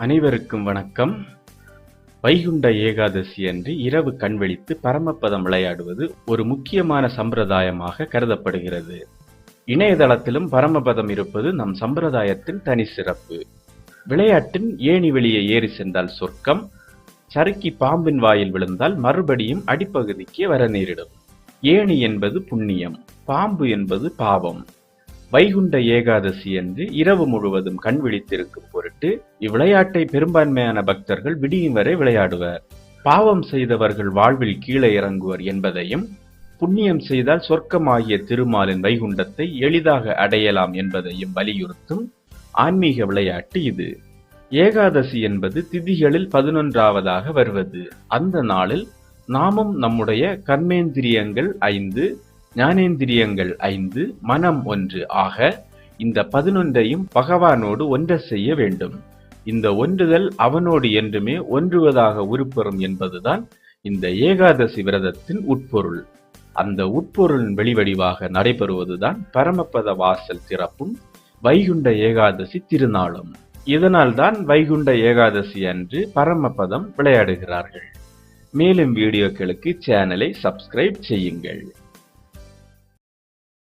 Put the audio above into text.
அனைவருக்கும் வணக்கம். வைகுண்ட ஏகாதசி அன்று இரவு கண்வெளித்து பரமபதம் விளையாடுவது ஒரு முக்கியமான சம்பிரதாயமாக கருதப்படுகிறது. இணையதளத்திலும் பரமபதம் இருப்பது நம் சம்பிரதாயத்தின் தனி சிறப்பு. விளையாட்டின் ஏணி வெளியே ஏறி சென்றால் சொர்க்கம் சறுக்கி பாம்பின் வாயில் விழுந்தால் மறுபடியும் அடிப்பகுதிக்கு வர நேரிடும். ஏணி என்பது புண்ணியம் பாம்பு என்பது பாவம். வைகுண்ட ஏகாதசி என்று இரவு முழுவதும் கண் விழித்திருக்கும் பொருட்டு இவ்விளையாட்டை பெரும்பான்மையான பக்தர்கள் விடியும் வரை விளையாடுவர். பாவம் செய்தவர்கள் வாழ்வில் கீழே இறங்குவர் என்பதையும் புண்ணியம் செய்தால் சொர்க்கமாகிய திருமாலின் வைகுண்டத்தை எளிதாக அடையலாம் என்பதையும் வலியுறுத்தும் ஆன்மீக விளையாட்டு இது. ஏகாதசி என்பது திதிகளில் பதினொன்றாவதாக வருவது. அந்த நாளில் நாமும் நம்முடைய கர்மேந்திரியங்கள் ஐந்து ஞானேந்திரியங்கள் ஐந்து மனம் ஒன்று. ஆக இந்த பதினொன்றையும் பகவானோடு ஒன்ற செய்ய வேண்டும். இந்த ஒன்றுதல் அவனோடு என்றுமே ஒன்றுவதாக உருப்பெறும் என்பதுதான் இந்த ஏகாதசி விரதத்தின் உட்பொருள். அந்த உட்பொருளின் வெளிவடிவாக நடைபெறுவதுதான் பரமபத வாசல் திறப்பும் வைகுண்ட ஏகாதசி திருநாளும். இதனால்தான் வைகுண்ட ஏகாதசி அன்று பரமபதம் விளையாடுகிறார்கள். மேலும் வீடியோக்களுக்கு சேனலை சப்ஸ்கிரைப் செய்யுங்கள்.